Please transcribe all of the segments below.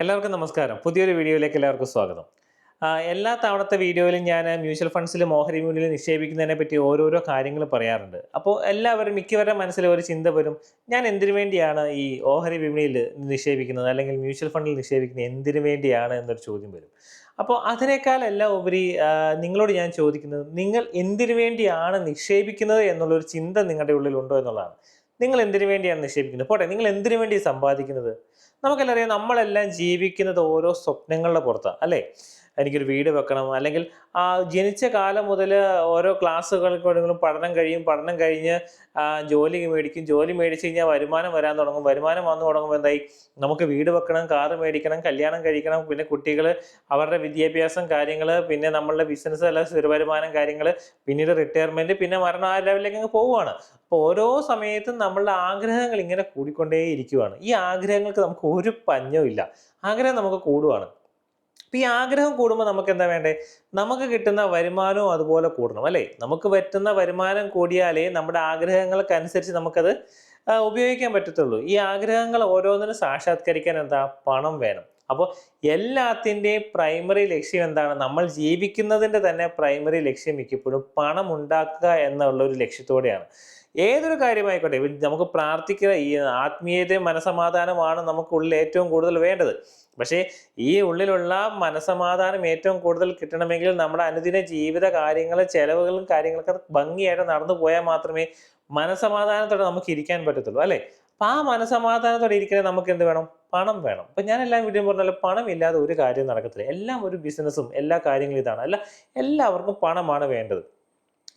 എല്ലാവർക്കും നമസ്കാരം. പുതിയൊരു വീഡിയോയിലേക്ക് എല്ലാവർക്കും സ്വാഗതം. എല്ലാ തവണത്തെ വീഡിയോയിലും ഞാൻ മ്യൂച്വൽ ഫണ്ട്സിലും ഓഹരി മ്യൂണിലും നിക്ഷേപിക്കുന്നതിനെ പറ്റി ഓരോരോ കാര്യങ്ങൾ പറയാറുണ്ട്. അപ്പോൾ എല്ലാവരും മിക്കവരുടെ മനസ്സിൽ ഒരു ചിന്ത വരും ഞാൻ എന്തിനു വേണ്ടിയാണ് ഈ ഓഹരി വിപണിയിൽ നിക്ഷേപിക്കുന്നത് അല്ലെങ്കിൽ മ്യൂച്വൽ ഫണ്ടിൽ നിക്ഷേപിക്കുന്നത് എന്തിനു വേണ്ടിയാണ് എന്നൊരു ചോദ്യം വരും. അപ്പോൾ അതിനേക്കാളെല്ലാം ഉപരി ആ, നിങ്ങളോട് ഞാൻ ചോദിക്കുന്നത് നിങ്ങൾ എന്തിനു വേണ്ടിയാണ് നിക്ഷേപിക്കുന്നത് എന്നുള്ളൊരു ചിന്ത നിങ്ങളുടെ ഉള്ളിലുണ്ടോ എന്നുള്ളതാണ്. നിങ്ങൾ എന്തിനു വേണ്ടിയാണ് നിക്ഷേപിക്കുന്നത്? പോട്ടെ നിങ്ങൾ എന്തിനു വേണ്ടി സമ്പാദിക്കുന്നത്? നമുക്കെല്ലാം അറിയാം നമ്മളെല്ലാം ജീവിക്കുന്നത് ഓരോ സ്വപ്നങ്ങളുടെ പുറത്താണ് അല്ലേ? എനിക്കൊരു വീട് വെക്കണം അല്ലെങ്കിൽ ആ ജനിച്ച കാലം മുതൽ ഓരോ ക്ലാസ്സുകൾക്കും പഠനം കഴിയും പഠനം കഴിഞ്ഞ് ജോലി മേടിക്കും ജോലി മേടിച്ച് കഴിഞ്ഞാൽ വരുമാനം വരാൻ തുടങ്ങും വരുമാനം വന്നു തുടങ്ങുമ്പോൾ എന്തായി? നമുക്ക് വീട് വെക്കണം കാറ് മേടിക്കണം കല്യാണം കഴിക്കണം പിന്നെ കുട്ടികൾ അവരുടെ വിദ്യാഭ്യാസം കാര്യങ്ങൾ പിന്നെ നമ്മളുടെ ബിസിനസ് അല്ല സ്ഥിര വരുമാനം കാര്യങ്ങൾ പിന്നീട് റിട്ടയർമെന്റ് പിന്നെ മരണം ആ ലെവലിലേക്ക് അങ്ങ് പോവുകയാണ്. അപ്പോൾ ഓരോ സമയത്തും നമ്മളുടെ ആഗ്രഹങ്ങൾ ഇങ്ങനെ കൂടിക്കൊണ്ടേ ഇരിക്കുവാണ് ഈ ആഗ്രഹങ്ങൾക്ക് നമുക്ക് ഒരു പഞ്ഞവും ഇല്ല. ആഗ്രഹം നമുക്ക് കൂടുവാണ്. അപ്പം ഈ ആഗ്രഹം കൂടുമ്പോൾ നമുക്ക് എന്താ വേണ്ടേ? നമുക്ക് കിട്ടുന്ന വരുമാനവും അതുപോലെ കൂടണം അല്ലേ? നമുക്ക് പറ്റുന്ന വരുമാനം കൂടിയാലേ നമ്മുടെ ആഗ്രഹങ്ങൾക്കനുസരിച്ച് നമുക്കത് ഉപയോഗിക്കാൻ പറ്റത്തുള്ളൂ. ഈ ആഗ്രഹങ്ങൾ ഓരോന്നിനും സാക്ഷാത്കരിക്കാൻ എന്താ? പണം വേണം. അപ്പോൾ എല്ലാത്തിന്റെയും പ്രൈമറി ലക്ഷ്യം എന്താണ്? നമ്മൾ ജീവിക്കുന്നതിന്റെ തന്നെ പ്രൈമറി ലക്ഷ്യം മിക്കപ്പോഴും പണം ഉണ്ടാക്കുക എന്നുള്ള ഒരു ലക്ഷ്യത്തോടെയാണ്. ഏതൊരു കാര്യമായിക്കോട്ടെ നമുക്ക് പ്രാർത്ഥിക്കുക ഈ ആത്മീയതയും മനസമാധാനമാണ് നമുക്കുള്ളിൽ ഏറ്റവും കൂടുതൽ വേണ്ടത്. പക്ഷേ ഈ ഉള്ളിലുള്ള മനസമാധാനം ഏറ്റവും കൂടുതൽ കിട്ടണമെങ്കിൽ നമ്മുടെ അനുദിന ജീവിത കാര്യങ്ങൾ ചെലവുകളും കാര്യങ്ങളൊക്കെ ഭംഗിയായിട്ട് നടന്നു പോയാൽ മാത്രമേ മനസമാധാനത്തോടെ നമുക്ക് ഇരിക്കാൻ പറ്റത്തുള്ളൂ അല്ലേ? അപ്പം ആ മനസമാധാനത്തോടെ ഇരിക്കണേ നമുക്ക് എന്ത് വേണം? പണം വേണം. അപ്പം ഞാൻ എല്ലാം വീഡിയോ പറഞ്ഞാൽ പണം ഇല്ലാതെ ഒരു കാര്യം നടക്കത്തില്ല. എല്ലാം ഒരു ബിസിനസ്സും എല്ലാ കാര്യങ്ങളും ഇതാണ്. അല്ല എല്ലാവർക്കും പണമാണ് വേണ്ടത്.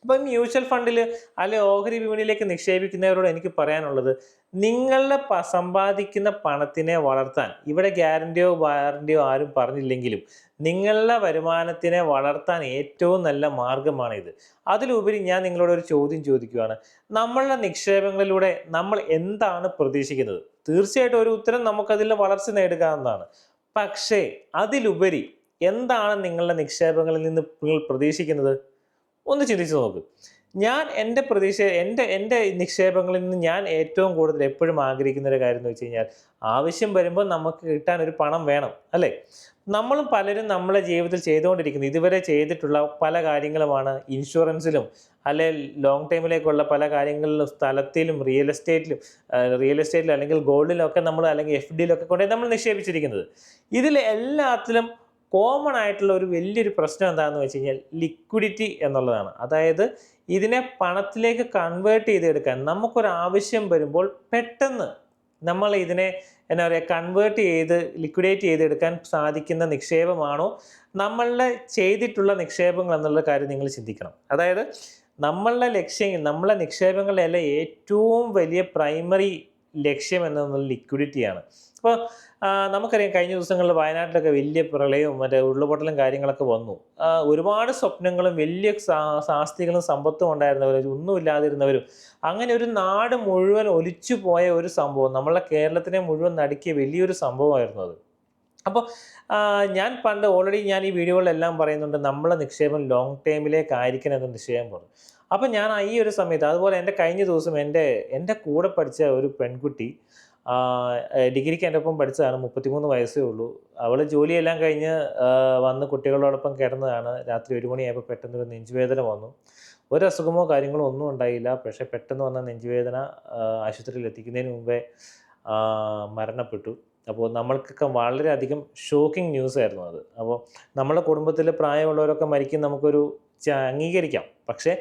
അപ്പം മ്യൂച്വൽ ഫണ്ടിൽ അല്ലെ ഓഹരി വിപണിയിലേക്ക് നിക്ഷേപിക്കുന്നവരോട് എനിക്ക് പറയാനുള്ളത് നിങ്ങളുടെ സമ്പാദിക്കുന്ന പണത്തിനെ വളർത്താൻ ഇവിടെ ഗ്യാരണ്ടിയോ വാറണ്ടിയോ ആരും പറഞ്ഞില്ലെങ്കിലും നിങ്ങളുടെ വരുമാനത്തിനെ വളർത്താൻ ഏറ്റവും നല്ല മാർഗമാണിത്. അതിലുപരി ഞാൻ നിങ്ങളോട് ഒരു ചോദ്യം ചോദിക്കുകയാണ് നമ്മളുടെ നിക്ഷേപങ്ങളിലൂടെ നമ്മൾ എന്താണ് പ്രതീക്ഷിക്കുന്നത്? തീർച്ചയായിട്ടും ഒരു ഉത്തരം നമുക്കതിൽ വളർച്ച നേടുക എന്നാണ് പക്ഷേ അതിലുപരി എന്താണ് നിങ്ങളുടെ നിക്ഷേപങ്ങളിൽ നിന്ന് നിങ്ങൾ പ്രതീക്ഷിക്കുന്നത്? ഒന്ന് ചിന്തിച്ച് നോക്ക്. ഞാൻ എന്റെ പ്രതീക്ഷ എന്റെ എന്റെ നിക്ഷേപങ്ങളിൽ നിന്ന് ഞാൻ ഏറ്റവും കൂടുതൽ എപ്പോഴും ആഗ്രഹിക്കുന്ന ഒരു കാര്യം എന്ന് വെച്ച് കഴിഞ്ഞാൽ ആവശ്യം വരുമ്പോൾ നമുക്ക് കിട്ടാൻ ഒരു പണം വേണം അല്ലേ? നമ്മളും പലരും നമ്മളെ ജീവിതത്തിൽ ചെയ്തുകൊണ്ടിരിക്കുന്നത് ഇതുവരെ ചെയ്തിട്ടുള്ള പല കാര്യങ്ങളുമാണ് ഇൻഷുറൻസിലും അല്ലെ ലോങ് ടൈമിലേക്കുള്ള പല കാര്യങ്ങളിലും സ്ഥലത്തിലും റിയൽ എസ്റ്റേറ്റിലും റിയൽ എസ്റ്റേറ്റിലും അല്ലെങ്കിൽ ഗോൾഡിലും ഒക്കെ നമ്മൾ അല്ലെങ്കിൽ എഫ് ഡിയിലൊക്കെ കൊണ്ടുപോയി നമ്മൾ നിക്ഷേപിച്ചിരിക്കുന്നത്. ഇതിൽ എല്ലാത്തിലും കോമൺ ആയിട്ടുള്ള ഒരു വലിയൊരു പ്രശ്നം എന്താണെന്ന് വെച്ച് കഴിഞ്ഞാൽ ലിക്വിഡിറ്റി എന്നുള്ളതാണ്. അതായത് ഇതിനെ പണത്തിലേക്ക് കൺവേർട്ട് ചെയ്തെടുക്കാൻ നമുക്കൊരു ആവശ്യം വരുമ്പോൾ പെട്ടെന്ന് നമ്മൾ ഇതിനെ എന്താ പറയുക കൺവേർട്ട് ചെയ്ത് ലിക്വിഡേറ്റ് ചെയ്തെടുക്കാൻ സാധിക്കുന്ന നിക്ഷേപമാണോ? നമ്മളുടെ ചെയ്തിട്ടുള്ള നിക്ഷേപങ്ങൾ എന്നുള്ള കാര്യം നിങ്ങൾ ചിന്തിക്കണം. അതായത് നമ്മളുടെ ലക്ഷ്യം നമ്മളെ നിക്ഷേപങ്ങളിലെ ഏറ്റവും വലിയ പ്രൈമറി ലക്ഷ്യം എന്നത് ലിക്വിഡിറ്റിയാണ് അപ്പോൾ നമുക്കറിയാം കഴിഞ്ഞ ദിവസങ്ങളിൽ വയനാട്ടിലൊക്കെ വലിയ പ്രളയവും മറ്റേ ഉരുളുപൊട്ടലും കാര്യങ്ങളൊക്കെ വന്നു. ഒരുപാട് സ്വപ്നങ്ങളും വലിയ സാസ്തികളും സമ്പത്തും ഉണ്ടായിരുന്നവരും ഒന്നുമില്ലാതിരുന്നവരും അങ്ങനെ ഒരു നാട് മുഴുവൻ ഒലിച്ചു പോയ ഒരു സംഭവം നമ്മളെ കേരളത്തിനെ മുഴുവൻ നടുക്കിയ വലിയൊരു സംഭവമായിരുന്നു അത്. അപ്പോൾ ഞാൻ പണ്ട് ഓൾറെഡി ഞാൻ ഈ വീഡിയോകളിലെല്ലാം പറയുന്നുണ്ട് നമ്മളെ നിക്ഷേപം ലോങ് ടേമിലേക്കായിരിക്കണം എന്ന് നിശ്ചയം പറഞ്ഞു. അപ്പം ഞാൻ ഈ ഒരു സമയത്ത് അതുപോലെ എന്റെ കഴിഞ്ഞ ദിവസം എന്റെ എന്റെ കൂടെ പഠിച്ച ഒരു പെൺകുട്ടി ഡിഗ്രിക്ക് എന്റെ ഒപ്പം പഠിച്ചതാണ് മുപ്പത്തിമൂന്ന് വയസ്സേ ഉള്ളൂ. അവൾ ജോലിയെല്ലാം കഴിഞ്ഞ് വന്ന് കുട്ടികളോടൊപ്പം കിടന്നതാണ്. രാത്രി ഒരു മണിയായപ്പോൾ പെട്ടെന്ന് ഒരു നെഞ്ചുവേദന വന്നു. ഒരു അസുഖമോ കാര്യങ്ങളോ ഒന്നും ഉണ്ടായില്ല. പക്ഷേ പെട്ടെന്ന് വന്ന നെഞ്ചുവേദന ആശുപത്രിയിൽ എത്തിക്കുന്നതിന് മുമ്പേ മരണപ്പെട്ടു. അപ്പോൾ നമ്മൾക്കൊക്കെ വളരെയധികം ഷോക്കിംഗ് ന്യൂസ് ആയിരുന്നു അത്. അപ്പോൾ നമ്മളെ കുടുംബത്തിൽ പ്രായമുള്ളവരൊക്കെ മരിക്കും നമുക്കൊരു അംഗീകരിക്കാം. പക്ഷേ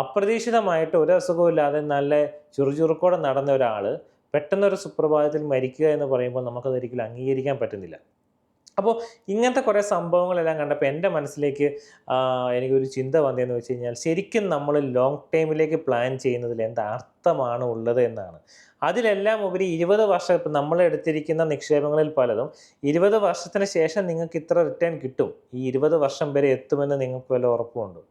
അപ്രതീക്ഷിതമായിട്ട് ഒരു അസുഖവും ഇല്ലാതെ നല്ല ചുറുചുറുക്കോടെ നടന്ന ഒരാൾ പെട്ടെന്നൊരു സുപ്രഭാതത്തിൽ മരിക്കുക എന്ന് പറയുമ്പോൾ നമുക്കത് ഒരിക്കലും അംഗീകരിക്കാൻ പറ്റുന്നില്ല. അപ്പോൾ ഇങ്ങനത്തെ കുറേ സംഭവങ്ങളെല്ലാം കണ്ടപ്പോൾ എന്റെ മനസ്സിലേക്ക് എനിക്കൊരു ചിന്ത വന്നതെന്ന് വെച്ച് കഴിഞ്ഞാൽ ശരിക്കും നമ്മൾ ലോങ് ടൈമിലേക്ക് പ്ലാൻ ചെയ്യുന്നതിൽ എന്ത് അർത്ഥമാണ് ഉള്ളത് എന്നാണ്. അതിലെല്ലാം ഉപരി ഇരുപത് വർഷം ഇപ്പം നമ്മൾ എടുത്തിരിക്കുന്ന നിക്ഷേപങ്ങളിൽ പലതും ഇരുപത് വർഷത്തിന് ശേഷം നിങ്ങൾക്ക് ഇത്ര റിട്ടേൺ കിട്ടും. ഈ ഇരുപത് വർഷം വരെ എത്തുമെന്ന് നിങ്ങൾക്ക് വല്ല ഉറപ്പുമുണ്ടോ?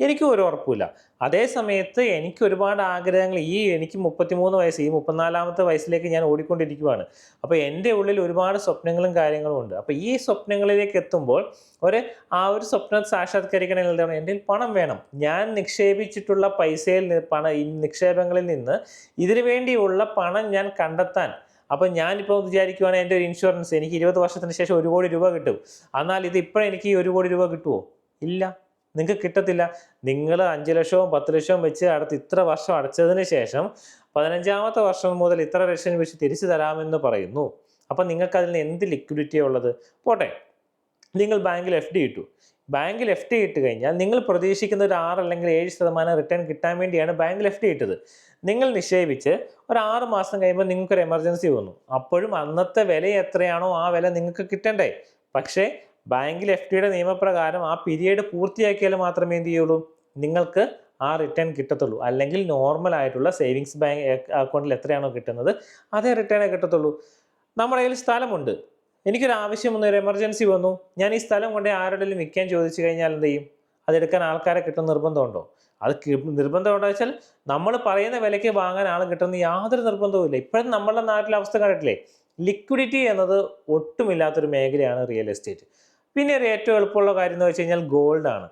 എനിക്കും ഒരു ഉറപ്പില്ല അതേ സമയത്ത് എനിക്ക് ഒരുപാട് ആഗ്രഹങ്ങൾ ഈ എനിക്ക് മുപ്പത്തിമൂന്ന് വയസ്സ് ഈ മുപ്പത്തിനാലാമത്തെ വയസ്സിലേക്ക് ഞാൻ ഓടിക്കൊണ്ടിരിക്കുവാണ്. അപ്പോൾ എന്റെ ഉള്ളിൽ ഒരുപാട് സ്വപ്നങ്ങളും കാര്യങ്ങളും ഉണ്ട്. അപ്പോൾ ഈ സ്വപ്നങ്ങളിലേക്ക് എത്തുമ്പോൾ ഒരു ആ ഒരു സ്വപ്നം സാക്ഷാത്കരിക്കണമെങ്കിൽ എന്താണ്? എന്റെ പണം വേണം. ഞാൻ നിക്ഷേപിച്ചിട്ടുള്ള പൈസയിൽ നിന്ന് പണ ഈ നിക്ഷേപങ്ങളിൽ നിന്ന് ഇതിനു വേണ്ടിയുള്ള പണം ഞാൻ കണ്ടെത്താൻ. അപ്പം ഞാനിപ്പോൾ വിചാരിക്കുവാണെങ്കിൽ എന്റെ ഒരു ഇൻഷുറൻസ് എനിക്ക് ഇരുപത് വർഷത്തിന് ശേഷം ഒരു കോടി രൂപ കിട്ടും. എന്നാൽ ഇത് ഇപ്പോഴും എനിക്ക് ഈ ഒരു കോടി രൂപ കിട്ടുമോ ഇല്ല. നിങ്ങൾക്ക് കിട്ടത്തില്ല. നിങ്ങൾ അഞ്ച് ലക്ഷവും പത്ത് ലക്ഷവും വെച്ച് അടുത്ത് ഇത്ര വർഷം അടച്ചതിന് ശേഷം പതിനഞ്ചാമത്തെ വർഷം മുതൽ ഇത്ര ലക്ഷം വെച്ച് തിരിച്ചു തരാമെന്ന് പറയുന്നു. അപ്പം നിങ്ങൾക്ക് അതിൽ എന്ത് ലിക്വിഡിറ്റിയാണ് ഉള്ളത്? പോട്ടെ. നിങ്ങൾ ബാങ്കിൽ എഫ് ഡി ഇട്ടു. ബാങ്കിൽ എഫ് ഡി ഇട്ട് കഴിഞ്ഞാൽ നിങ്ങൾ പ്രതീക്ഷിക്കുന്ന ഒരു ആറ് അല്ലെങ്കിൽ ഏഴ് ശതമാനം റിട്ടേൺ കിട്ടാൻ വേണ്ടിയാണ് ബാങ്കിൽ എഫ് ഡി ഇട്ടത്. നിങ്ങൾ നിക്ഷേപിച്ച് ഒരു ആറ് മാസം കഴിയുമ്പോൾ നിങ്ങൾക്കൊരു എമർജൻസി വന്നു. അപ്പോഴും അന്നത്തെ വില എത്രയാണോ ആ വില നിങ്ങൾക്ക് കിട്ടണ്ടേ. പക്ഷേ ബാങ്കിൽ എഫ് ഡിയുടെ നിയമപ്രകാരം ആ പീരിയഡ് പൂർത്തിയാക്കിയാൽ മാത്രമേ എന്ത് ചെയ്യുള്ളൂ? നിങ്ങൾക്ക് ആ റിട്ടേൺ കിട്ടത്തുള്ളൂ. അല്ലെങ്കിൽ നോർമൽ ആയിട്ടുള്ള സേവിങ്സ് ബാങ്ക് അക്കൗണ്ടിൽ എത്രയാണോ കിട്ടുന്നത് അതേ റിട്ടേണേ കിട്ടത്തുള്ളൂ. നമ്മുടെ കയ്യിൽ സ്ഥലമുണ്ട്. എനിക്കൊരു ആവശ്യം വന്നു ഒരു എമർജൻസി വന്നു. ഞാൻ ഈ സ്ഥലം കൊണ്ട് ആരോടെങ്കിലും വിൽക്കാൻ ചോദിച്ചു കഴിഞ്ഞാൽ എന്ത് ചെയ്യും? അതെടുക്കാൻ ആൾക്കാരെ കിട്ടുന്ന നിർബന്ധമുണ്ടോ? അത് നിർബന്ധമുണ്ടോ വെച്ചാൽ നമ്മൾ പറയുന്ന വിലയ്ക്ക് വാങ്ങാൻ ആൾ കിട്ടുന്ന യാതൊരു നിർബന്ധവും ഇല്ല. ഇപ്പോഴും നമ്മളുടെ നാട്ടിലെ അവസ്ഥ കണ്ടിട്ടില്ലേ? ലിക്വിഡിറ്റി എന്നത് ഒട്ടുമില്ലാത്തൊരു മേഖലയാണ് റിയൽ എസ്റ്റേറ്റ് പിന്നെ ഒരു ഏറ്റവും എളുപ്പമുള്ള കാര്യം എന്ന് വെച്ച് കഴിഞ്ഞാൽ ഗോൾഡാണ്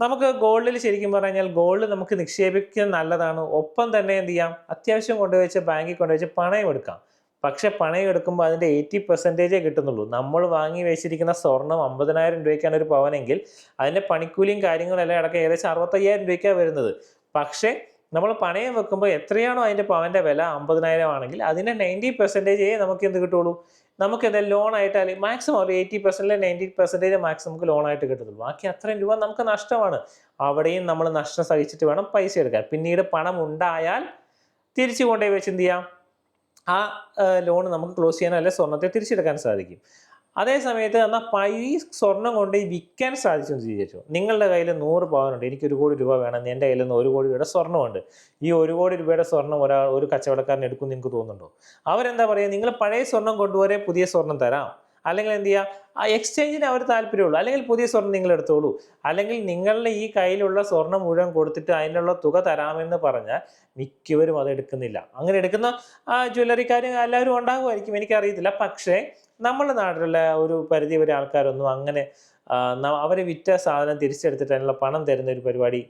നമുക്ക് ഗോൾഡിൽ ശരിക്കും പറഞ്ഞാൽ ഗോൾഡ് നമുക്ക് നിക്ഷേപിക്കാൻ നല്ലതാണ്. ഒപ്പം തന്നെ എന്ത് ചെയ്യാം? അത്യാവശ്യം കൊണ്ടുവച്ച് ബാങ്കിൽ കൊണ്ടുവച്ച് പണയം എടുക്കാം. പക്ഷെ പണയം എടുക്കുമ്പോൾ അതിന്റെ എയ്റ്റി പെർസെന്റേജേ കിട്ടുന്നുള്ളൂ. നമ്മൾ വാങ്ങി വെച്ചിരിക്കുന്ന സ്വർണം അമ്പതിനായിരം രൂപയ്ക്കാണ് ഒരു പവനെങ്കിൽ അതിന്റെ പണിക്കൂലിയും കാര്യങ്ങളെല്ലാം അടക്കം ഏകദേശം അറുപത്തയ്യായിരം രൂപയ്ക്കാണ് വരുന്നത്. പക്ഷേ നമ്മൾ പണയം വെക്കുമ്പോൾ എത്രയാണോ അതിന്റെ പവന്റെ വില? അമ്പതിനായിരം ആണെങ്കിൽ അതിന്റെ നയന്റി പെർസെന്റേജേ നമുക്ക് എന്ത് കിട്ടുള്ളൂ? നമുക്ക് എന്തായാലും ലോൺ അല്ലെങ്കിൽ മാക്സിമം ഒരു എയ്റ്റി പെർസെന്റിലെ നയന്റി പെർസെന്റേജ് മാക്സിമം നമുക്ക് ലോൺ ആയിട്ട് കിട്ടത്തുള്ളൂ. ബാക്കി അത്രയും രൂപ നമുക്ക് നഷ്ടമാണ്. അവിടെയും നമ്മൾ നഷ്ടം സഹിച്ചിട്ട് വേണം പൈസ എടുക്കാൻ. പിന്നീട് പണം ഉണ്ടായാൽ തിരിച്ചു കൊണ്ടുപോയി വെച്ച് എന്ത് ചെയ്യാം? ആ ലോൺ നമുക്ക് ക്ലോസ് ചെയ്യാനോ അല്ലെ സ്വർണത്തെ തിരിച്ചെടുക്കാൻ സാധിക്കും. അതേ സമയത്ത് എന്നാൽ പൈ സ്വർണം കൊണ്ട് വിൽക്കാൻ സാധിച്ചു എന്ന് വിചാരിച്ചു. നിങ്ങളുടെ കയ്യിൽ നൂറ് പവനുണ്ട് എനിക്ക് ഒരു കോടി രൂപ വേണം. എന്റെ കയ്യിൽ നിന്ന് ഒരു കോടി രൂപയുടെ സ്വർണമുണ്ട് ഈ ഒരു കോടി രൂപയുടെ സ്വർണം ഒരാൾ ഒരു കച്ചവടക്കാരൻ എടുക്കും നിങ്ങൾക്ക് തോന്നുന്നുണ്ടോ? അവരെന്താ പറയുക? നിങ്ങൾ പഴയ സ്വർണം കൊണ്ടുവരെ പുതിയ സ്വർണം തരാം. അല്ലെങ്കിൽ എന്ത് ചെയ്യുക ആ എക്സ്ചേഞ്ചിന് അവർ താല്പര്യമുള്ളൂ. അല്ലെങ്കിൽ പുതിയ സ്വർണം നിങ്ങൾ എടുത്തോളൂ. അല്ലെങ്കിൽ നിങ്ങളുടെ ഈ കയ്യിലുള്ള സ്വർണം മുഴുവൻ കൊടുത്തിട്ട് അതിനുള്ള തുക തരാമെന്ന് പറഞ്ഞാൽ മിക്കവരും അത് എടുക്കുന്നില്ല. അങ്ങനെ എടുക്കുന്ന ജ്വല്ലറിക്കാർ എല്ലാവരും ഉണ്ടാകുമായിരിക്കും. എനിക്കറിയത്തില്ല. പക്ഷേ നമ്മുടെ നാട്ടിലുള്ള ഒരു പരിധി വരെ ആൾക്കാരൊന്നും അങ്ങനെ അവരെ വിറ്റ സാധനം തിരിച്ചെടുത്തിട്ട് അതിനുള്ള പണം തരുന്ന ഒരു പരിപാടി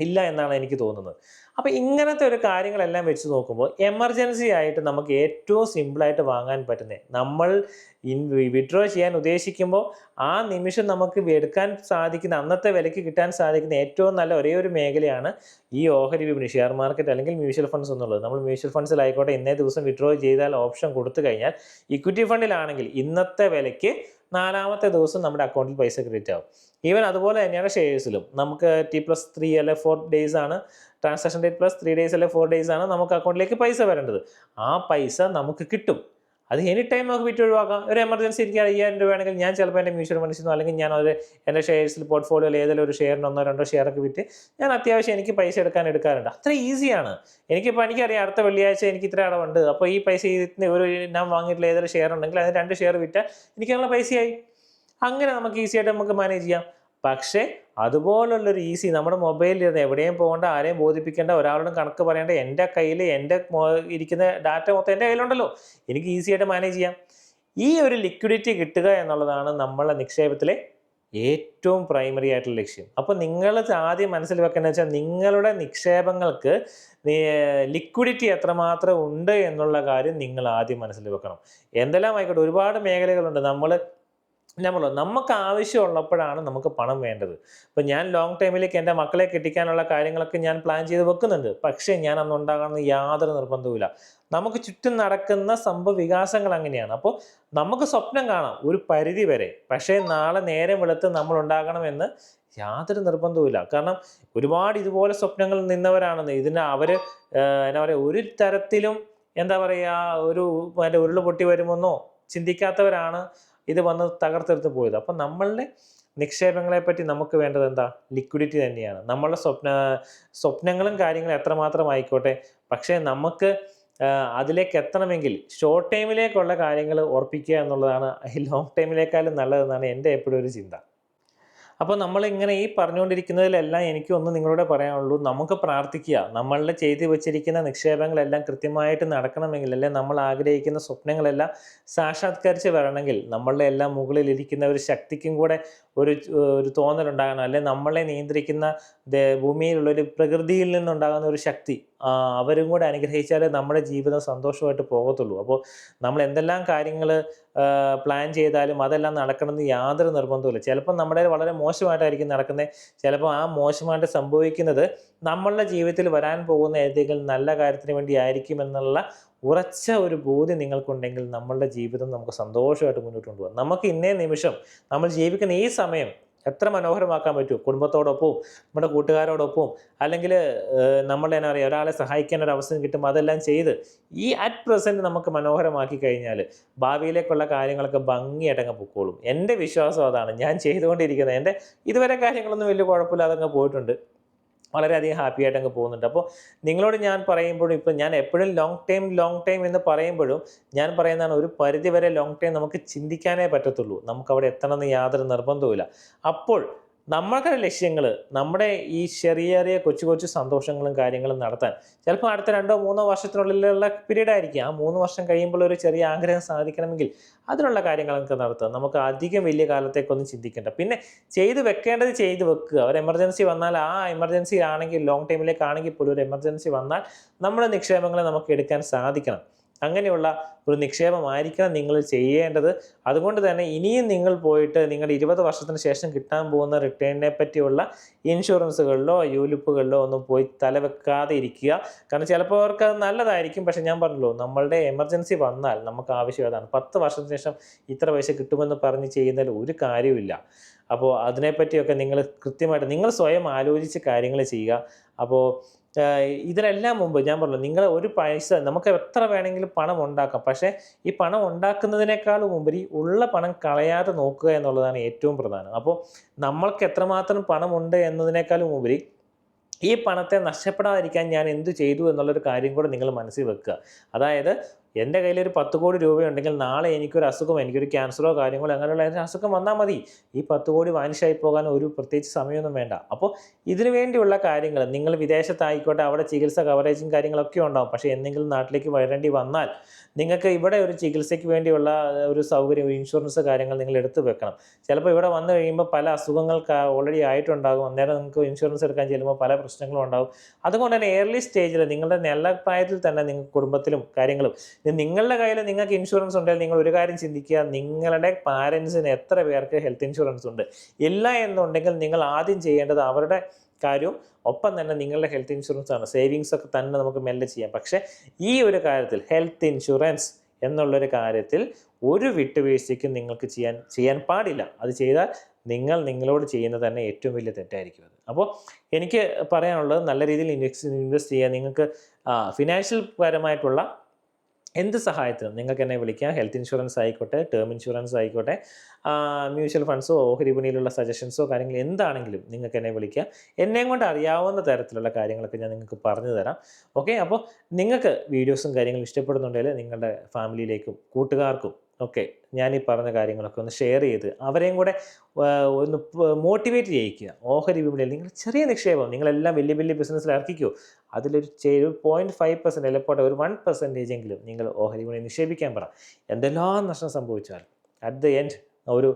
ഇല്ല എന്നാണ് എനിക്ക് തോന്നുന്നത്. അപ്പോൾ ഇങ്ങനത്തെ ഒരു കാര്യങ്ങളെല്ലാം വെച്ച് നോക്കുമ്പോൾ എമർജൻസി ആയിട്ട് നമുക്ക് ഏറ്റവും സിമ്പിളായിട്ട് വാങ്ങാൻ പറ്റുന്നത് നമ്മൾ ഇൻ വിഡ്രോ ചെയ്യാൻ ഉദ്ദേശിക്കുമ്പോൾ ആ നിമിഷം നമുക്ക് എടുക്കാൻ സാധിക്കുന്ന അന്നത്തെ വിലയ്ക്ക് കിട്ടാൻ സാധിക്കുന്ന ഏറ്റവും നല്ല ഒരേ ഒരു മേഖലയാണ് ഈ ഓഹരി വിപണി ഷെയർ മാർക്കറ്റ് അല്ലെങ്കിൽ മ്യൂച്വൽ ഫണ്ട്സ് എന്നുള്ളത്. നമ്മൾ മ്യൂച്വൽ ഫണ്ട്സിലായിക്കോട്ടെ ഇന്നേ ദിവസം വിഡ്രോ ചെയ്താൽ ഓപ്ഷൻ കൊടുത്തു കഴിഞ്ഞാൽ ഇക്വിറ്റി ഫണ്ടിലാണെങ്കിൽ ഇന്നത്തെ വിലയ്ക്ക് നാലാമത്തെ ദിവസം നമ്മുടെ അക്കൗണ്ടിൽ പൈസ ക്രെഡിറ്റ് ആവും. ഈവൻ അതുപോലെ തന്നെയാണ് ഷെയർസിലും നമുക്ക് ടി പ്ലസ് ത്രീ അല്ലെ ഫോർ ഡേയ്സ് ആണ്. Transaction date plus three days അല്ലെ ഫോർ ഡേയ്സ് ആണ് നമുക്ക് അക്കൗണ്ടിലേക്ക് പൈസ വരേണ്ടത്. ആ പൈസ നമുക്ക് കിട്ടും. അത് എനി ടൈം നമുക്ക് വിറ്റ് ഒഴിവാക്കാം. ഒരു എമർജൻസി എനിക്ക് അയ്യായിരം വേണമെങ്കിൽ ഞാൻ ചിലപ്പോൾ എന്റെ മ്യൂച്വൽ ഫണ്ട്സിൽ നിന്നോ അല്ലെങ്കിൽ ഞാൻ ഒരു എന്റെ ഷെയർസിൽ പോർട്ട്ഫോളിയോയിൽ ഏതെങ്കിലും ഒരു ഷെയറിന് ഒന്നോ രണ്ടോ ഷെയറൊക്കെ വിറ്റ് ഞാൻ അത്യാവശ്യം എനിക്ക് പൈസ എടുക്കാൻ എടുക്കാറുണ്ട്. അത്ര ഈസിയാണ് എനിക്കിപ്പോൾ എനിക്കറിയാം അടുത്ത വെള്ളിയാഴ്ച എനിക്ക് ഇത്ര അടവുണ്ട്. അപ്പോൾ ഈ പൈസ ഇതിന് ഒരു ഞാൻ വാങ്ങിയിട്ടുള്ള ഏതൊരു ഷെയർ ഉണ്ടെങ്കിൽ അതിന് രണ്ട് ഷെയർ വിറ്റാൽ എനിക്കുള്ള പൈസയായി. അങ്ങനെ നമുക്ക് ഈസിയായിട്ട് നമുക്ക് മാനേജ് ചെയ്യാം. പക്ഷേ അതുപോലുള്ളൊരു ഈസി നമ്മുടെ മൊബൈലിൽ ഇരുന്ന് എവിടെയും പോകേണ്ട ആരെയും ബോധിപ്പിക്കേണ്ട ഒരാളോടും കണക്ക് പറയേണ്ട എന്റെ കയ്യിൽ എന്റെ ഇരിക്കുന്ന ഡാറ്റ മൊത്തം എന്റെ കയ്യിലുണ്ടല്ലോ. എനിക്ക് ഈസി ആയിട്ട് മാനേജ് ചെയ്യാം. ഈ ഒരു ലിക്വിഡിറ്റി കിട്ടുക എന്നുള്ളതാണ് നമ്മളെ നിക്ഷേപത്തിലെ ഏറ്റവും പ്രൈമറി ആയിട്ടുള്ള ലക്ഷ്യം. അപ്പോൾ നിങ്ങൾ ആദ്യം മനസ്സിൽ വെക്കേണ്ടത് വെച്ചാൽ നിങ്ങളുടെ നിക്ഷേപങ്ങൾക്ക് ലിക്വിഡിറ്റി എത്രമാത്രം ഉണ്ട് എന്നുള്ള കാര്യം നിങ്ങൾ ആദ്യം മനസ്സിൽ വെക്കണം. എന്തെല്ലാം ആയിക്കോട്ടെ ഒരുപാട് മേഖലകളുണ്ട്. നമ്മൾ നമ്മൾ നമുക്ക് ആവശ്യമുള്ളപ്പോഴാണ് നമുക്ക് പണം വേണ്ടത്. ഇപ്പം ഞാൻ ലോങ് ടൈമിലേക്ക് എന്റെ മക്കളെ കെട്ടിക്കാനുള്ള കാര്യങ്ങളൊക്കെ ഞാൻ പ്ലാൻ ചെയ്ത് വെക്കുന്നുണ്ട്. പക്ഷേ ഞാൻ അന്ന് ഉണ്ടാകണമെന്ന് യാതൊരു നിർബന്ധവുമില്ല. നമുക്ക് ചുറ്റും നടക്കുന്ന സംഭവ വികാസങ്ങൾ അങ്ങനെയാണ്. അപ്പോൾ നമുക്ക് സ്വപ്നം കാണാം ഒരു പരിധി വരെ. പക്ഷേ നാളെ നേരം വെളുത്ത് നമ്മൾ ഉണ്ടാകണമെന്ന് യാതൊരു നിർബന്ധവുമില്ല. കാരണം ഒരുപാട് ഇതുപോലെ സ്വപ്നങ്ങൾ നിന്നവരാണെന്ന് ഇതിന് അവർ എന്താ പറയുക ഒരു തരത്തിലും എന്താ പറയുക ഒരു മറ്റേ ഉരുൾ പൊട്ടി വരുമെന്നോ ചിന്തിക്കാത്തവരാണ്. ഇത് വന്ന് തകർത്തെടുത്ത് പോയത്. അപ്പം നമ്മളുടെ നിക്ഷേപങ്ങളെ പറ്റി നമുക്ക് വേണ്ടത് എന്താ? ലിക്വിഡിറ്റി തന്നെയാണ്. നമ്മളുടെ സ്വപ്ന സ്വപ്നങ്ങളും കാര്യങ്ങളും എത്രമാത്രം ആയിക്കോട്ടെ? പക്ഷേ നമുക്ക് അതിലേക്ക് എത്തണമെങ്കിൽ ഷോർട്ട് ടൈമിലേക്കുള്ള കാര്യങ്ങൾ ഉറപ്പിക്കുക എന്നുള്ളതാണ് ലോങ് ടൈമിലേക്കാളും നല്ലതെന്നാണ് എന്റെ എപ്പോഴും ഒരു ചിന്ത. അപ്പോൾ നമ്മളിങ്ങനെ ഈ പറഞ്ഞുകൊണ്ടിരിക്കുന്നതിലെല്ലാം ഒന്ന് നിങ്ങളോട് പറയാനുള്ളൂ. നമുക്ക് പ്രാർത്ഥിക്കുക. നമ്മളുടെ ചെയ്തു വെച്ചിരിക്കുന്ന നിക്ഷേപങ്ങളെല്ലാം കൃത്യമായിട്ട് നടക്കണമെങ്കിൽ അല്ലെ നമ്മൾ ആഗ്രഹിക്കുന്ന സ്വപ്നങ്ങളെല്ലാം സാക്ഷാത്കരിച്ച് വരണമെങ്കിൽ നമ്മളുടെ എല്ലാം മുകളിലിരിക്കുന്ന ഒരു ശക്തിക്കും കൂടെ ഒരു ഒരു തോന്നലുണ്ടാകണം. അല്ലെ നമ്മളെ നിയന്ത്രിക്കുന്ന ഭൂമിയിലുള്ള ഒരു പ്രകൃതിയിൽ നിന്നുണ്ടാകുന്ന ഒരു ശക്തി അവരും കൂടെ അനുഗ്രഹിച്ചാലേ നമ്മുടെ ജീവിതം സന്തോഷമായിട്ട് പോകത്തുള്ളൂ. അപ്പോൾ നമ്മൾ എന്തെല്ലാം കാര്യങ്ങൾ പ്ലാൻ ചെയ്താലും അതെല്ലാം നടക്കണമെന്ന് യാതൊരു നിർബന്ധമില്ല ചിലപ്പോൾ നമ്മുടെ വളരെ മോശമായിട്ടായിരിക്കും നടക്കുന്നത് ചിലപ്പോൾ ആ മോശമായിട്ട് സംഭവിക്കുന്നത് നമ്മളുടെ ജീവിതത്തിൽ വരാൻ പോകുന്ന ഏതെങ്കിലും നല്ല കാര്യത്തിന് വേണ്ടി ആയിരിക്കും എന്നുള്ള ഉറച്ച ഒരു ബോധ്യം നിങ്ങൾക്കുണ്ടെങ്കിൽ നമ്മളുടെ ജീവിതം നമുക്ക് സന്തോഷമായിട്ട് മുന്നോട്ട് കൊണ്ടുപോകാം. നമുക്ക് ഇന്നേ നിമിഷം നമ്മൾ ജീവിക്കുന്ന ഈ സമയം എത്ര മനോഹരമാക്കാൻ പറ്റുമോ കുടുംബത്തോടൊപ്പവും നമ്മുടെ കൂട്ടുകാരോടൊപ്പവും അല്ലെങ്കിൽ നമ്മൾ എന്നാ പറയുക ഒരാളെ സഹായിക്കാൻ ഒരു അവസരം കിട്ടുമ്പോൾ അതെല്ലാം ചെയ്ത് ഈ അറ്റ് പ്രസന്റ് നമുക്ക് മനോഹരമാക്കി കഴിഞ്ഞാൽ ഭാവിയിലേക്കുള്ള കാര്യങ്ങളൊക്കെ ഭംഗിയായിട്ടങ്ങ് പൊക്കോളും. എന്റെ വിശ്വാസം അതാണ്. ഞാൻ ചെയ്തുകൊണ്ടിരിക്കുന്നത്. എന്റെ ഇതുവരെ കാര്യങ്ങളൊന്നും വലിയ കുഴപ്പമില്ലാതെ അങ്ങ് പോയിട്ടുണ്ട്. വളരെയധികം ഹാപ്പി ആയിട്ട് അങ്ങ് പോകുന്നുണ്ട്. അപ്പോൾ നിങ്ങളോട് ഞാൻ പറയുമ്പോഴും ഇപ്പം ഞാൻ എപ്പോഴും ലോങ് ടൈം ലോങ് ടൈം എന്ന് പറയുമ്പോഴും ഞാൻ പറയുന്നതാണ് ഒരു പരിധി വരെ ലോങ് ടൈം നമുക്ക് ചിന്തിക്കാനേ പറ്റത്തുള്ളൂ. നമുക്ക് അവിടെ എത്തണമെന്ന് യാതൊരു നിർബന്ധവുമില്ല. അപ്പോൾ നമ്മളുടെ ലക്ഷ്യങ്ങൾ നമ്മുടെ ഈ ചെറിയ ചെറിയ കൊച്ചു കൊച്ചു സന്തോഷങ്ങളും കാര്യങ്ങളും നടത്താൻ. ചിലപ്പോൾ അടുത്ത രണ്ടോ മൂന്നോ വർഷത്തിനുള്ളിലുള്ള പീരീഡ് ആയിരിക്കും ആ മൂന്ന് വർഷം കഴിയുമ്പോൾ ഒരു ചെറിയ ആഗ്രഹം സാധിക്കണമെങ്കിൽ അതിനുള്ള കാര്യങ്ങളൊക്കെ നടത്തുക. നമുക്ക് അധികം വലിയ കാലത്തേക്കൊന്നും ചിന്തിക്കേണ്ട. പിന്നെ ചെയ്തു വെക്കേണ്ടത് ചെയ്തു വെക്കുക. ഒരു എമർജൻസി വന്നാൽ ആ എമർജൻസി ആണെങ്കിൽ ലോങ് ടൈമിലേക്കാണെങ്കിൽ പോലും ഒരു എമർജൻസി വന്നാൽ നമ്മുടെ നിക്ഷേപങ്ങളെ നമുക്ക് എടുക്കാൻ സാധിക്കണം. അങ്ങനെയുള്ള ഒരു നിക്ഷേപമായിരിക്കണം നിങ്ങൾ ചെയ്യേണ്ടത്. അതുകൊണ്ട് തന്നെ ഇനിയും നിങ്ങൾ പോയിട്ട് നിങ്ങളുടെ ഇരുപത് വർഷത്തിന് ശേഷം കിട്ടാൻ പോകുന്ന റിട്ടേണിനെ പറ്റിയുള്ള ഇൻഷുറൻസുകളിലോ യൂലിപ്പുകളിലോ ഒന്നും പോയി തലവെക്കാതെ ഇരിക്കുക. കാരണം ചിലപ്പോൾ അവർക്ക് അത് നല്ലതായിരിക്കും. പക്ഷേ ഞാൻ പറഞ്ഞല്ലോ നമ്മളുടെ എമർജൻസി വന്നാൽ നമുക്ക് ആവശ്യം അതാണ്. പത്ത് വർഷത്തിന് ശേഷം ഇത്ര പൈസ കിട്ടുമെന്ന് പറഞ്ഞ് ചെയ്യുന്നതിൽ ഒരു കാര്യമില്ല അപ്പോൾ അതിനെപ്പറ്റിയൊക്കെ നിങ്ങൾ കൃത്യമായിട്ട് നിങ്ങൾ സ്വയം ആലോചിച്ച് കാര്യങ്ങൾ ചെയ്യുക. അപ്പോൾ ഇതിനെല്ലാം മുമ്പ് ഞാൻ പറഞ്ഞു നിങ്ങൾ ഒരു പൈസ നമുക്ക് എത്ര വേണമെങ്കിലും പണം ഉണ്ടാക്കാം. പക്ഷേ ഈ പണം ഉണ്ടാക്കുന്നതിനേക്കാളും ഈ ഉള്ള പണം കളയാതെ നോക്കുക എന്നുള്ളതാണ് ഏറ്റവും പ്രധാനം. അപ്പോൾ നമ്മൾക്ക് എത്രമാത്രം പണമുണ്ട് എന്നതിനേക്കാളും ഉപരി ഈ പണത്തെ നഷ്ടപ്പെടാതിരിക്കാൻ ഞാൻ എന്തു ചെയ്തു എന്നുള്ളൊരു കാര്യം കൂടെ നിങ്ങൾ മനസ്സിൽ വെക്കുക. അതായത് എന്റെ കയ്യിൽ ഒരു പത്ത് കോടി രൂപയുണ്ടെങ്കിൽ നാളെ എനിക്കൊരു അസുഖം എനിക്കൊരു ക്യാൻസറോ കാര്യങ്ങളോ അങ്ങനെയുള്ള അസുഖം വന്നാൽ മതി. ഈ പത്ത് കോടി വാനിഷായി പോകാൻ ഒരു പ്രത്യേകിച്ച് സമയമൊന്നും വേണ്ട. അപ്പോൾ ഇതിനു വേണ്ടിയുള്ള കാര്യങ്ങൾ നിങ്ങൾ വിദേശത്തായിക്കോട്ടെ അവിടെ ചികിത്സ കവറേജും കാര്യങ്ങളൊക്കെ ഉണ്ടാവും. പക്ഷേ എന്തെങ്കിലും നാട്ടിലേക്ക് വരേണ്ടി വന്നാൽ നിങ്ങൾക്ക് ഇവിടെ ഒരു ചികിത്സയ്ക്ക് വേണ്ടിയുള്ള ഒരു സൗകര്യം ഇൻഷുറൻസ് കാര്യങ്ങൾ നിങ്ങൾ എടുത്തു വെക്കണം. ചിലപ്പോൾ ഇവിടെ വന്നു കഴിയുമ്പോൾ പല അസുഖങ്ങൾക്ക് ഓൾറെഡി ആയിട്ടുണ്ടാകും. അന്നേരം നിങ്ങൾക്ക് ഇൻഷുറൻസ് എടുക്കാൻ ചെല്ലുമ്പോൾ പല പ്രശ്നങ്ങളും ഉണ്ടാകും. അതുകൊണ്ട് തന്നെ ഏർലി സ്റ്റേജിൽ നിങ്ങളുടെ നല്ല പ്രായത്തിൽ തന്നെ നിങ്ങൾ കുടുംബത്തിലും കാര്യങ്ങളും നിങ്ങളുടെ കയ്യിൽ നിങ്ങൾക്ക് ഇൻഷുറൻസ് ഉണ്ടെങ്കിൽ നിങ്ങൾ ഒരു കാര്യം ചിന്തിക്കുക. നിങ്ങളുടെ പാരൻസിന് എത്ര പേർക്ക് ഹെൽത്ത് ഇൻഷുറൻസ് ഉണ്ട്? ഇല്ല എന്നുണ്ടെങ്കിൽ നിങ്ങൾ ആദ്യം ചെയ്യേണ്ടത് അവരുടെ കാര്യവും ഒപ്പം തന്നെ നിങ്ങളുടെ ഹെൽത്ത് ഇൻഷുറൻസ് ആണ്. സേവിങ്സ് ഒക്കെ തന്നെ നമുക്ക് മെല്ലെ ചെയ്യാം. പക്ഷേ ഈ ഒരു കാര്യത്തിൽ ഹെൽത്ത് ഇൻഷുറൻസ് എന്നുള്ളൊരു കാര്യത്തിൽ ഒരു വിട്ടുവീഴ്ചയ്ക്കും നിങ്ങൾക്ക് ചെയ്യാൻ ചെയ്യാൻ പാടില്ല. അത് ചെയ്താൽ നിങ്ങൾ നിങ്ങളോട് ചെയ്യുന്നത് തന്നെ ഏറ്റവും വലിയ തെറ്റായിരിക്കും അത്. അപ്പോൾ എനിക്ക് പറയാനുള്ളത് നല്ല രീതിയിൽ ഇൻവെസ്റ്റ് ഇൻവെസ്റ്റ് ചെയ്യുക. നിങ്ങൾക്ക് ഫിനാൻഷ്യൽ പരമായിട്ടുള്ള എന്ത് സഹായത്തിനും നിങ്ങൾക്ക് എന്നെ വിളിക്കാം. ഹെൽത്ത് ഇൻഷുറൻസ് ആയിക്കോട്ടെ ടേം ഇൻഷുറൻസ് ആയിക്കോട്ടെ മ്യൂച്വൽ ഫണ്ട്സോ ഓഹരി വിപണിയിലുള്ള സജഷൻസോ കാര്യങ്ങൾ എന്താണെങ്കിലും നിങ്ങൾക്ക് എന്നെ വിളിക്കാം. എന്നെയും കൊണ്ട് അറിയാവുന്ന തരത്തിലുള്ള കാര്യങ്ങളൊക്കെ ഞാൻ നിങ്ങൾക്ക് പറഞ്ഞു തരാം. ഓക്കെ അപ്പോൾ നിങ്ങൾക്ക് വീഡിയോസും കാര്യങ്ങളും ഇഷ്ടപ്പെടുന്നുണ്ടെങ്കിൽ നിങ്ങളുടെ ഫാമിലിയിലേക്കും കൂട്ടുകാർക്കും ഒക്കെ ഞാൻ ഈ പറഞ്ഞ കാര്യങ്ങളൊക്കെ ഒന്ന് ഷെയർ ചെയ്ത് അവരെയും കൂടെ ഒന്ന് മോട്ടിവേറ്റ് ചെയ്യിക്കുക. ഓഹരി വിപണിയിൽ നിങ്ങൾ ചെറിയ നിക്ഷേപം നിങ്ങളെല്ലാം വലിയ വലിയ ബിസിനസ്സിൽ ഇറക്കിക്കോ. അതിലൊരു ഒരു പോയിന്റ് ഫൈവ് പെർസെന്റ് അല്ലപ്പോട്ടെ ഒരു വൺ പെർസെന്റേജ് എങ്കിലും നിങ്ങൾ ഓഹരി വിപണിയിൽ നിക്ഷേപിക്കാൻ പറ. എന്തെല്ലാം നഷ്ടം സംഭവിച്ചാൽ അറ്റ് ദ എൻഡ് ഒരു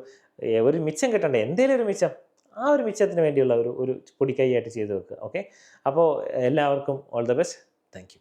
ഒരു മിച്ചം കിട്ടണ്ടേ? എന്തേലും ഒരു മിച്ചം. ആ ഒരു മിച്ചത്തിന് വേണ്ടിയുള്ള ഒരു ഒരു പൊടിക്കൈയായിട്ട് ചെയ്തു വെക്കുക ഓക്കെ? അപ്പോൾ എല്ലാവർക്കും ഓൾ ദ ബെസ്റ്റ് താങ്ക്